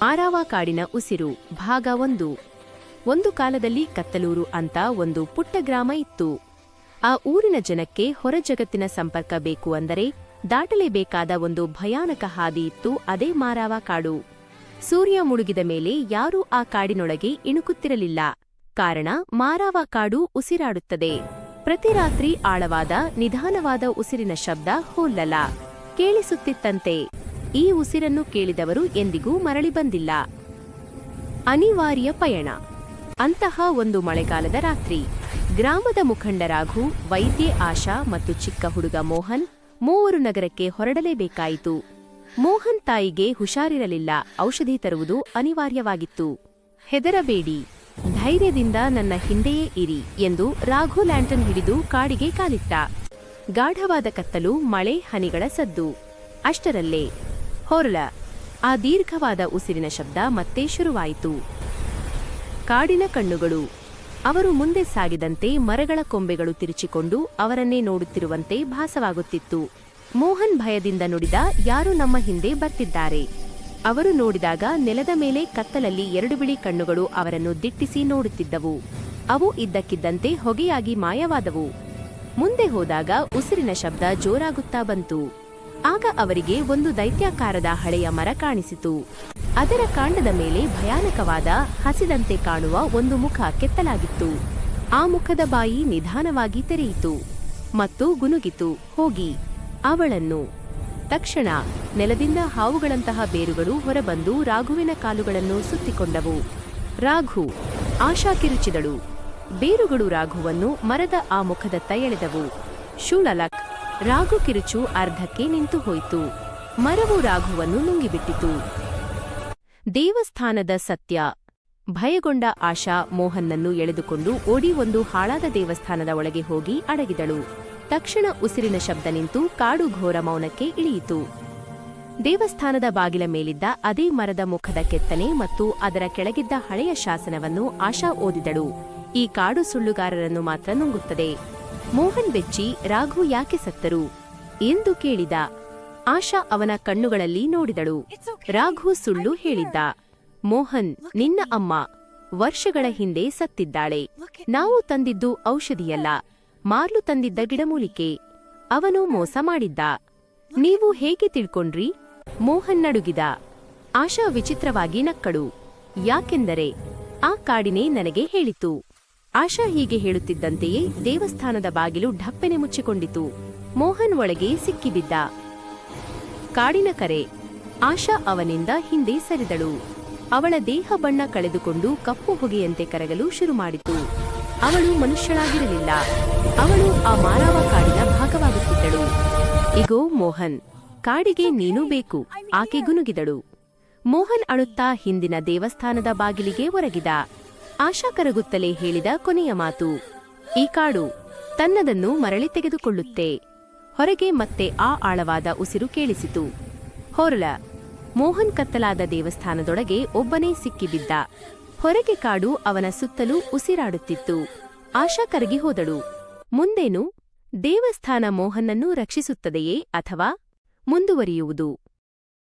ಮಾರಾವ ಕಾಡಿನ ಉಸಿರು ಭಾಗ ಒಂದು. ಒಂದು ಕಾಲದಲ್ಲಿ ಕತ್ತಲೂರು ಅಂತ ಒಂದು ಪುಟ್ಟ ಗ್ರಾಮ ಇತ್ತು. ಆ ಊರಿನ ಜನಕ್ಕೆ ಹೊರ ಜಗತ್ತಿನ ಸಂಪರ್ಕ ಬೇಕು ಅಂದರೆ ದಾಟಲೇಬೇಕಾದ ಒಂದು ಭಯಾನಕ ಹಾದಿ ಇತ್ತು ಅದೇ ಮಾರಾವ ಕಾಡು. ಸೂರ್ಯ ಮುಳುಗಿದ ಮೇಲೆ ಯಾರೂ ಆ ಕಾಡಿನೊಳಗೆ ಇಣುಕುತ್ತಿರಲಿಲ್ಲ. ಕಾರಣ ಮಾರಾವ ಕಾಡು ಉಸಿರಾಡುತ್ತದೆ. ಪ್ರತಿ ರಾತ್ರಿ ಆಳವಾದ ನಿಧಾನವಾದ ಉಸಿರಿನ ಶಬ್ದ ಹೋಲ್ಲಲ್ಲ ಕೇಳಿಸುತ್ತಿತ್ತಂತೆ. ಈ ಉಸಿರನ್ನು ಕೇಳಿದವರು ಎಂದಿಗೂ ಮರಳಿ ಬಂದಿಲ್ಲ. ಅನಿವಾರ್ಯ ಪಯಣ. ಅಂತಹ ಒಂದು ಮಳೆಗಾಲದ ರಾತ್ರಿ. ಗ್ರಾಮದ ಮುಖಂಡ ರಾಘು, ವೈದ್ಯೆ ಆಶಾ ಮತ್ತು ಚಿಕ್ಕ ಹುಡುಗ ಮೋಹನ್ ಮೂವರು ನಗರಕ್ಕೆ ಹೊರಡಲೇಬೇಕಾಯಿತು. ಮೋಹನ್ ತಾಯಿಗೆ ಹುಷಾರಿರಲಿಲ್ಲ. ಔಷಧಿ ತರುವುದು ಅನಿವಾರ್ಯವಾಗಿತ್ತು. ಹೆದರಬೇಡಿ. ಧೈರ್ಯದಿಂದ ನನ್ನ ಹಿಂದೆಯೇ ಇರಿ ಎಂದು ರಾಘು ಲ್ಯಾಂಟನ್ ಹಿಡಿದು ಕಾಡಿಗೆ ಕಾಲಿಟ್ಟ. ಗಾಢವಾದ ಕತ್ತಲು, ಮಳೆ, ಹನಿಗಳ ಸದ್ದು. ಅಷ್ಟರಲ್ಲೇ ಹೊರಳ. ಆ ದೀರ್ಘವಾದ ಉಸಿರಿನ ಶಬ್ದ ಮತ್ತೆ ಶುರುವಾಯಿತು. ಕಾಡಿನ ಕಣ್ಣುಗಳು. ಅವರು ಮುಂದೆ ಸಾಗಿದಂತೆ ಮರಗಳ ಕೊಂಬೆಗಳು ತಿರುಚಿಕೊಂಡು ಅವರನ್ನೇ ನೋಡುತ್ತಿರುವಂತೆ ಭಾಸವಾಗುತ್ತಿತ್ತು. ಮೋಹನ್ ಭಯದಿಂದ ನುಡಿದ ಯಾರು ನಮ್ಮ ಹಿಂದೆ ಬರ್ತಿದ್ದಾರೆ? ಅವರು ನೋಡಿದಾಗ ನೆಲದ ಮೇಲೆ ಕತ್ತಲಲ್ಲಿ ಎರಡು ಬಿಳಿ ಕಣ್ಣುಗಳು ಅವರನ್ನು ದಿಟ್ಟಿಸಿ ನೋಡುತ್ತಿದ್ದವು. ಅವು ಇದ್ದಕ್ಕಿದ್ದಂತೆ ಹೊಗೆಯಾಗಿ ಮಾಯವಾದವು. ಮುಂದೆ ಹೋದಾಗ ಉಸಿರಿನ ಶಬ್ದ ಜೋರಾಗುತ್ತಾ ಬಂತು. ಆಗ ಅವರಿಗೆ ಒಂದು ದೈತ್ಯಾಕಾರದ ಹಳೆಯ ಮರ ಕಾಣಿಸಿತು. ಅದರ ಕಾಂಡದ ಮೇಲೆ ಭಯಾನಕವಾದ ಹಸಿದಂತೆ ಕಾಣುವ ಒಂದು ಮುಖ ಕೆತ್ತಲಾಗಿತ್ತು. ಆ ಮುಖದ ಬಾಯಿ ನಿಧಾನವಾಗಿ ತೆರೆಯಿತು ಮತ್ತು ಗುನುಗಿತು. ಹೋಗಿ. ಅವಳನ್ನು. ತಕ್ಷಣ ನೆಲದಿಂದ ಹಾವುಗಳಂತಹ ಬೇರುಗಳು ಹೊರಬಂದು ರಾಘುವಿನ ಕಾಲುಗಳನ್ನು ಸುತ್ತಿಕೊಂಡವು. ರಾಘು ಆಶಾ ಕಿರುಚಿದಳು. ಬೇರುಗಳು ರಾಘುವನ್ನು ಮರದ ಆ ಮುಖದತ್ತ ಎಳೆದವು. ಶೂಳಲಕ್ ರಾಘು ಕಿರುಚು ಅರ್ಧಕ್ಕೆ ನಿಂತು ಹೋಯಿತು. ಮರವು ರಾಘುವನ್ನು ನುಂಗಿಬಿಟ್ಟಿತು. ದೇವಸ್ಥಾನದ ಸತ್ಯ. ಭಯಗೊಂಡ ಆಶಾ ಮೋಹನ್ನನ್ನು ಎಳೆದುಕೊಂಡು ಓಡಿ ಒಂದು ಹಾಳಾದ ದೇವಸ್ಥಾನದ ಒಳಗೆ ಹೋಗಿ ಅಡಗಿದಳು. ತಕ್ಷಣ ಉಸಿರಿನ ಶಬ್ದ ನಿಂತು ಕಾಡು ಘೋರ ಮೌನಕ್ಕೆ ಇಳಿಯಿತು. ದೇವಸ್ಥಾನದ ಬಾಗಿಲ ಮೇಲಿದ್ದ ಅದೇ ಮರದ ಮುಖದ ಕೆತ್ತನೆ ಮತ್ತು ಅದರ ಕೆಳಗಿದ್ದ ಹಳೆಯ ಶಾಸನವನ್ನು ಆಶಾ ಓದಿದಳು. ಈ ಕಾಡು ಸುಳ್ಳುಗಾರರನ್ನು ಮಾತ್ರ ನುಂಗುತ್ತದೆ. ಮೋಹನ್ ಬೆಚ್ಚಿ ರಾಘು ಯಾಕೆ ಸತ್ತರು ಎಂದು ಕೇಳಿದ. ಆಶಾ ಅವನ ಕಣ್ಣುಗಳಲ್ಲಿ ನೋಡಿದಳು. ರಾಘು ಸುಳ್ಳು ಹೇಳಿದ್ದ. ಮೋಹನ್, ನಿನ್ನ ಅಮ್ಮ ವರ್ಷಗಳ ಹಿಂದೆ ಸತ್ತಿದ್ದಾಳೆ. ನಾವು ತಂದಿದ್ದು ಔಷಧಿಯಲ್ಲ. ಮಾರ್ಲು ತಂದಿದ್ದ ಗಿಡಮೂಲಿಕೆ. ಅವನು ಮೋಸ ಮಾಡಿದ್ದ. ನೀವು ಹೇಗೆ ತಿಳ್ಕೊಂಡ್ರಿ? ಮೋಹನ್ ನಡುಗಿದ. ಆಶಾ ವಿಚಿತ್ರವಾಗಿ ನಕ್ಕಳು ಯಾಕೆಂದರೆ ಆ ಕಾಡಿನೇ ನನಗೆ ಹೇಳಿತು. ಆಶಾ ಹೀಗೆ ಹೇಳುತ್ತಿದ್ದಂತೆಯೇ ದೇವಸ್ಥಾನದ ಬಾಗಿಲು ಢಪ್ಪನೆ ಮುಚ್ಚಿಕೊಂಡಿತು. ಮೋಹನ್ ಒಳಗೆ ಸಿಕ್ಕಿಬಿದ್ದ. ಕಾಡಿನ ಕರೆ. ಆಶಾ ಅವನಿಂದ ಹಿಂದೆ ಸರಿದಳು. ಅವಳ ದೇಹ ಬಣ್ಣ ಕಳೆದುಕೊಂಡು ಕಪ್ಪು ಹೊಗೆಯಂತೆ ಕರಗಲು ಶುರುಮಾಡಿತು ಅವಳು ಮನುಷ್ಯಳಾಗಿರಲಿಲ್ಲ. ಅವಳು ಆ ಮಾನವ ಕಾಡಿನ ಭಾಗವಾಗುತ್ತಿದ್ದಳು. ಇಗೋ ಮೋಹನ್, ಕಾಡಿಗೆ ನೀನೂ ಬೇಕು. ಆಕೆ ಗುನುಗಿದಳು. ಮೋಹನ್ ಅಳುತ್ತಾ ಹಿಂದಿನ ದೇವಸ್ಥಾನದ ಬಾಗಿಲಿಗೆ ಒರಗಿದ. ಆಶಾ ಕರಗುತ್ತಲೇ ಹೇಳಿದ ಕೊನೆಯ ಮಾತು, ಈ ಕಾಡು ತನ್ನದನ್ನು ಮರಳಿ ತೆಗೆದುಕೊಳ್ಳುತ್ತೆ. ಹೊರಗೆ ಮತ್ತೆ ಆ ಆಳವಾದ ಉಸಿರು ಕೇಳಿಸಿತು. ಹೊರಳ, ಮೋಹನ್ ಕತ್ತಲಾದ ದೇವಸ್ಥಾನದೊಳಗೆ ಒಬ್ಬನೇ ಸಿಕ್ಕಿಬಿದ್ದ. ಹೊರಗೆ ಕಾಡು ಅವನ ಸುತ್ತಲೂ ಉಸಿರಾಡುತ್ತಿತ್ತು. ಆಶಾ ಕರಗಿ ಹೋದಳು. ಮುಂದೇನು ದೇವಸ್ಥಾನ ಮೋಹನ್ನನ್ನು ರಕ್ಷಿಸುತ್ತದೆಯೇ ಅಥವಾ ಮುಂದುವರಿಯುವುದು?